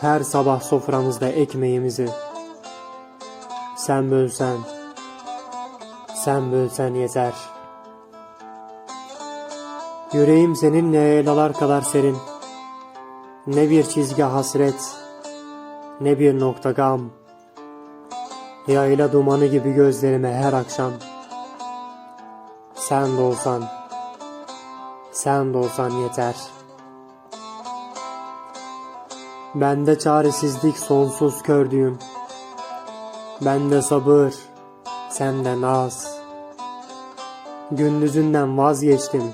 Her sabah soframızda ekmeğimizi. Sen bölsen. Sen bölsen yeter. Yüreğim seninle elalar kadar serin. Ne bir çizgi hasret Ne bir nokta gam. Yayla dumanı gibi gözlerime her akşam. Sen de olsan Sen de olsan yeter Bende çaresizlik sonsuz kördüğüm. Bende sabır, sende naz. Gündüzünden vazgeçtim,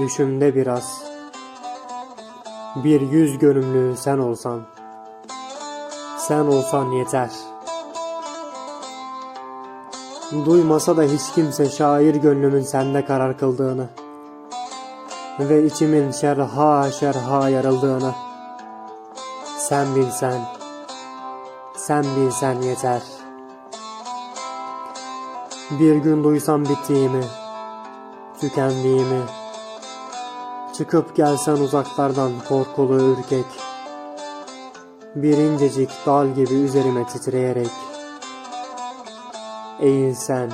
düşümde biraz. Bir yüz görümlü sen olsan, sen olsan yeter. Duymasa da hiç kimse şair gönlümün sende karar kıldığını ve içimin şerha şerha yarıldığını. Sen bilsen, sen bilsen yeter. Bir gün duysam bittiğimi, tükendiğimi, çıkıp gelsen uzaklardan korkulu ürkek, bir incecik dal gibi üzerime titreyerek, eğilsen,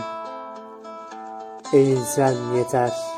eğilsen yeter.''